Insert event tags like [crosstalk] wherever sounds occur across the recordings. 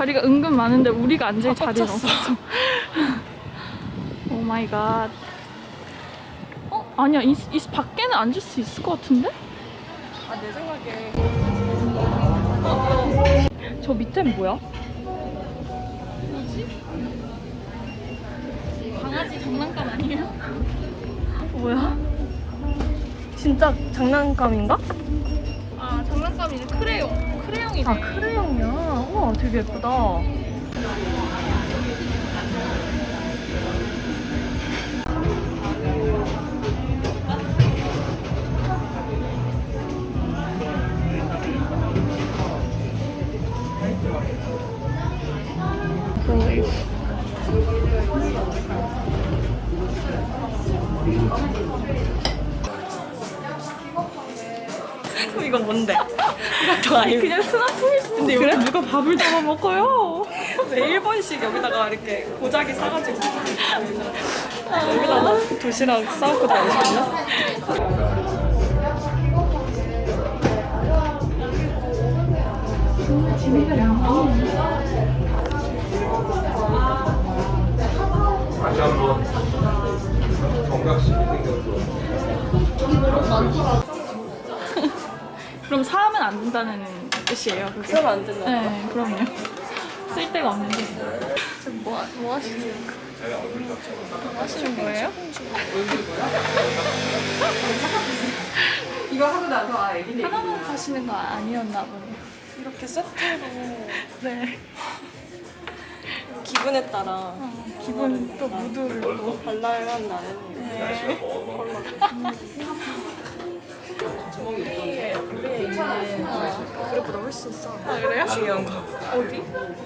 자리가 은근 많은데 우리가 앉을 자리는 없어. 오 마이 갓. 어? 아니야, 이, 이 밖에는 앉을 수 있을 것 같은데? 아, 내 생각에. 저 밑에는 뭐야? 강아지 장난감 아니에요? 뭐야? 진짜 장난감인가? 아 장난감이네 크레용 크레용이네 아, 크레용이야. 우와, 되게 예쁘다. 있는데 그래? 여기 누가 밥을 담아 먹어요 왜 일본식 여기다가 이렇게 고자기 싸가지고 여기다가 도시락 싸고 다니셨나? 다시 한번 정각식이 생겼어. 그럼 사하면 안 된다는 뜻이에요 그게? 쓰면 안 된다. 네 그럼요. 쓸 데가 없는데. 뭐, 뭐 하시는 뭐 하시는 거예요? 하나만 사시는 거 아니었나 보네. 이렇게 세트로. 네. 기분에 따라 기분 또 무드를 또 발랄한 나는 [laughs] 그릇보다 훨씬 싸. 아 그래요? 중요한 거. 어디?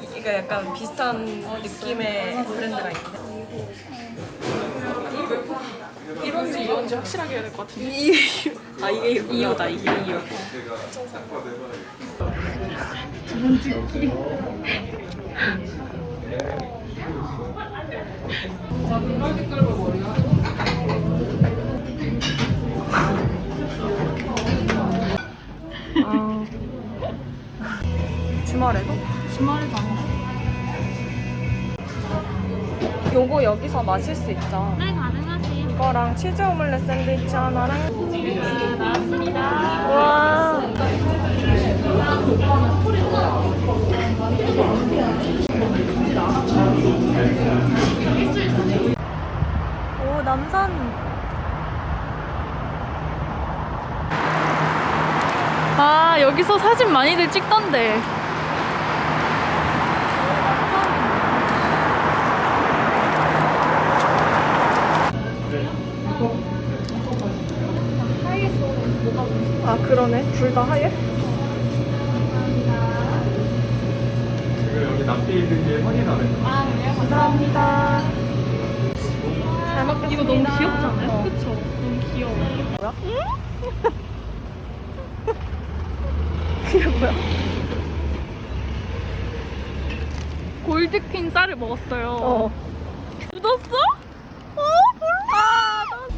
그러니까 약간 비슷한 느낌의 브랜드가 있는데. 이런지 이런지 확실하게 해야 될 것 같은데 이, 아 이게 이유다 이게 이유. 아. 주말에도? 주말에도 안 돼. 요거 여기서 마실 수 있죠? 네 가능하세요 이거랑 치즈 오믈렛 샌드위치 하나랑 나왔습니다 와 오, 남산. 아 여기서 사진 많이들 찍던데 둘 다 하얘? 지금 여기 납대 있는 게 확인하는 거. 감사합니다. 잘 먹겠습니다. 이거 너무 귀엽지 않아요? 어. 그쵸? 너무 귀여워 뭐야? [laughs] 그게 뭐야? 골드퀸 쌀을 먹었어요 어. 묻었어? 어 몰라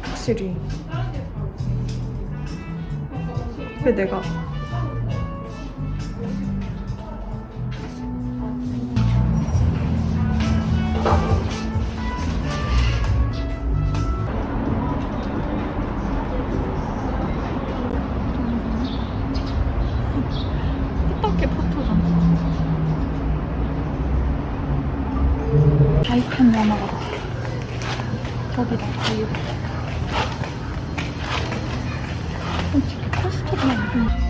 확실히. 왜 내가? 같아 저기다 자유 어떻게 Thích?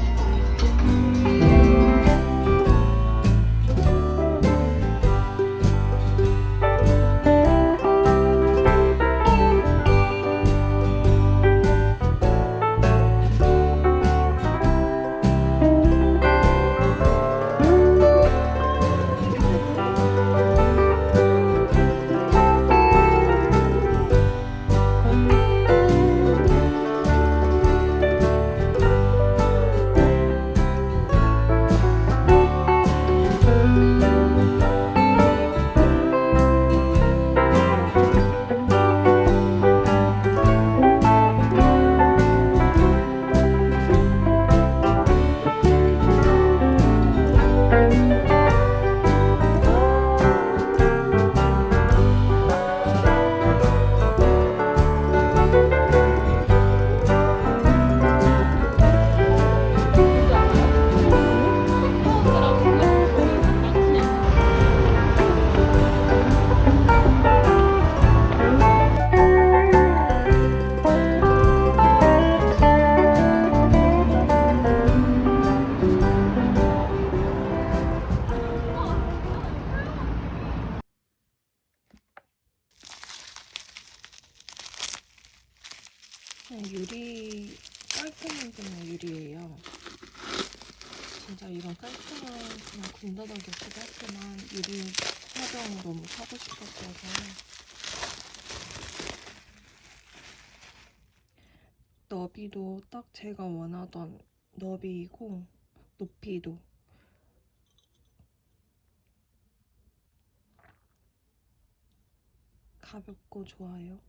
유리예요. 진짜 이런 깔끔한 그냥 군더더기였기도 했지만 유리 화병 너무 사고 싶었어서 너비도 딱 제가 원하던 너비이고 높이도 가볍고 좋아요.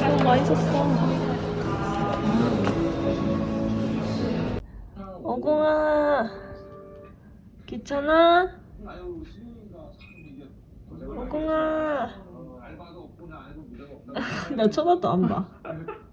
너무 맛있었어. 어공아 귀찮아? 어공아 [laughs] 나 쳐다도 안 봐. [laughs]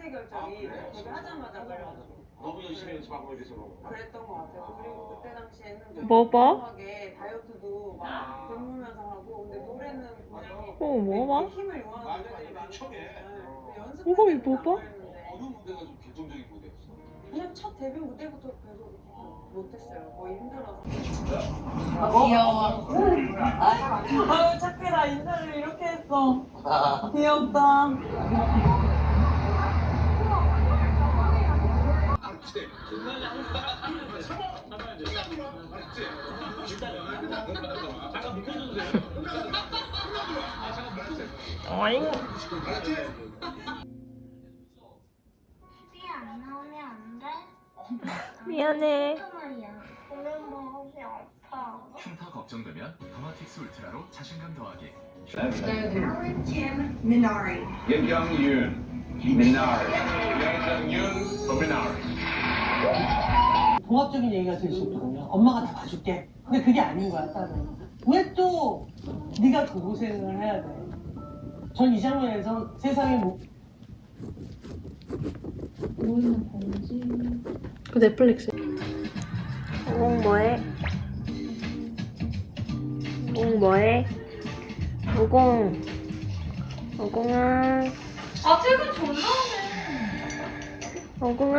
목이 성대 결절이 데뷔하자마자 걸려가지고 너무 열심히 연습하고 이래서 그런 거. 그랬던 것 같아요. 그리고 그때 당시에는 좀뭐 봐? 건강하게 다이어트도 막 굶으면서 하고 근데 노래는 그냥 어, 뭐 봐? 힘을 요하는 노래들이. 근데 연습 뭐가 뭐 봐? 어느 무대가 좀 결정적인 무대였어. 그냥 첫 데뷔 무대부터 계속 못했어요. 거의 힘들어서. 아유 착해라 인사를 이렇게 했어 귀엽다 어잉. 안 나오면 안 돼? [laughs] 미안해. 말이야. 오늘 먹어서 아파. 흉터 걱정되면 더마틱스 울트라로 자신감 더하기 윤경윤, 민나리. 윤경윤, 민나리. 종합적인 얘기가 될 수 있거든요 엄마가 다 봐줄게 근데 그게 아닌 거야 딸은 왜 또 네가 그 고생을 해야 돼 전 이 장면에서 세상에 뭐그 넷플릭스. 오공 뭐해? 오공 뭐해? 오공 오공아 아 퇴근 존나 하네. 오공아